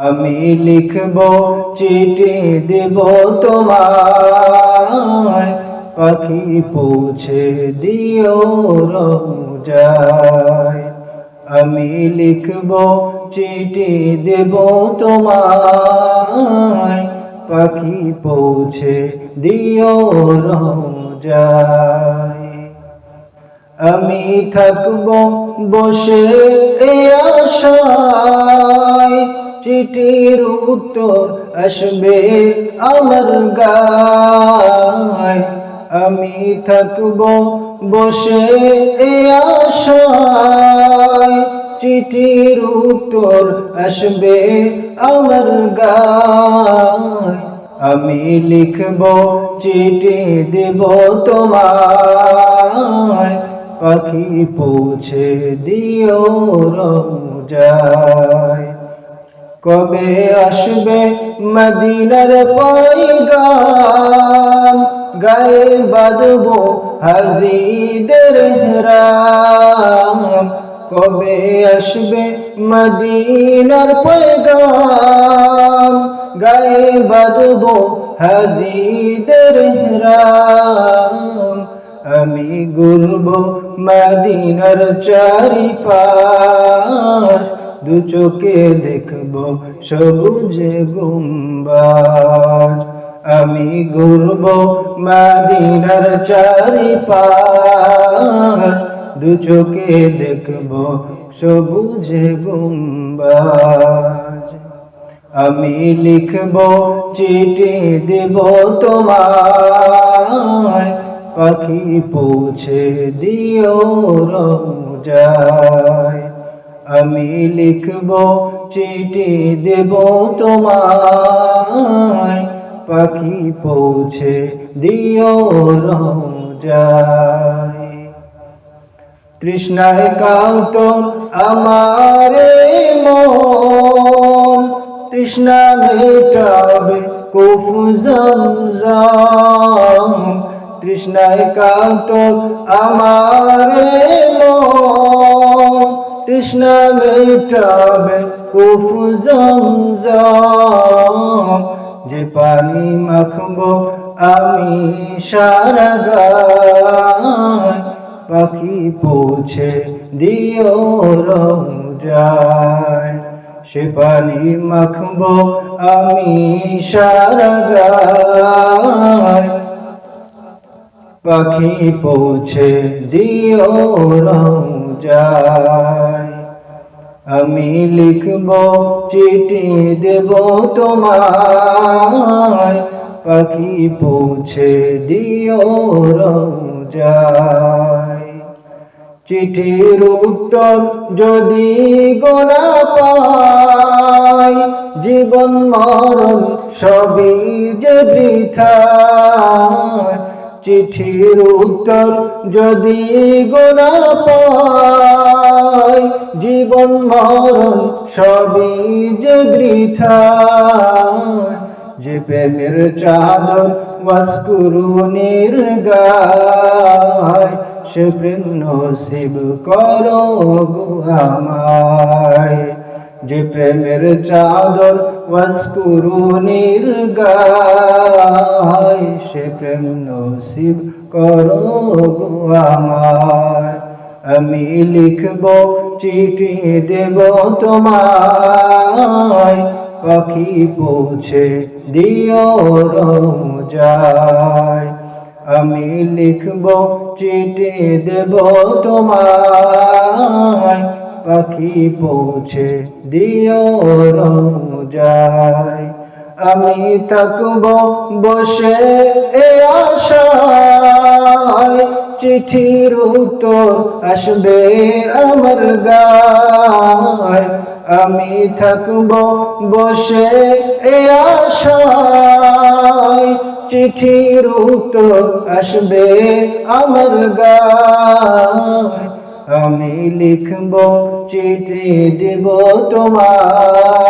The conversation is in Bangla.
আমি লিখব, চিঠি দেব তোমার পাখি পৌঁছে দিও রোজায়। আমি লিখব, চিঠি দেব তোমায়। পাখি পৌঁছে দিও রোজায়। আমি থাকব বসে এ আশায়। চিঠির উত্তর আসবে আমার গায়। আমি থাকব বসে এ আশায়। চিঠির উত্তর আসবে আমার গায়। আমি লিখব, চিঠি দেব তোমায়। পাখি পৌঁছে দিও রোজায় কবে আসবে মদিনার পাইগাম গায়ে বাঁধব হাজিদের রাম কবে আসবে মদিনার পাইগাম গায়ে বাঁধব হাজিদের রাম আমি গুলব মদিনার চারিপাশ। দু চোখে দেখব সবুজে গুম্বাজ আমি ঘুরব মদিনার চারিপাশ। দু চোখে দেখব সবুজে গুম্বাজ আমি লিখব, চিঠি দেব তোমায়। পাখি পৌঁছে দিও রোজায়। আমি লিখব, চিঠি দেব তোমায়। পাখি পৌঁছে দিও রোজায় তৃষ্ণায় কাউত আমারে মন। তৃষ্ণা মেটাবে কুফু জমজম। তৃষ্ণায় কাউত আমারে তৃষ্ণা মেটাবে কুফু জমজম, যে পানি মাখবো আমি সারা গায়। পাখি পৌঁছে দিও রোজায় সে পানি মাখব আমি সারা গায়। পাখি পৌঁছে দিও রোজায় আমি লিখব চিঠি দেব তোমার। পাখি পৌঁছে দিও রোজায়। চিঠির উত্তর যদি গোনা পাই, জীবন মরণ সবই যে বৃথা। চিঠির উত্তর যদি গোনা পাই, জীবন মরণ সবই যে বৃথা। যে প্রেমের চাদর বাস্কুরু নির্গায়, সে প্রেম নসিব করো আমায়। যে প্রেমের চাদর বাস্কুরু নির্গায় সে প্রেম নসিব করো গো আমায় আমি লিখব, চিঠি দেব তোমায়। পাখি পৌঁছে দিও রোজায়। আমি লিখব, চিঠি দেব তোমায়। পাখি পৌঁছে দিও রোজায়। আমি থাকব বসে এ আশায়। চিঠির উত্তর আসবে আমার গায়। আমি থাকব বসে এ আশায়। চিঠির উত্তর আসবে আমার গায়। আমি লিখব চিঠি দেব তোমায়।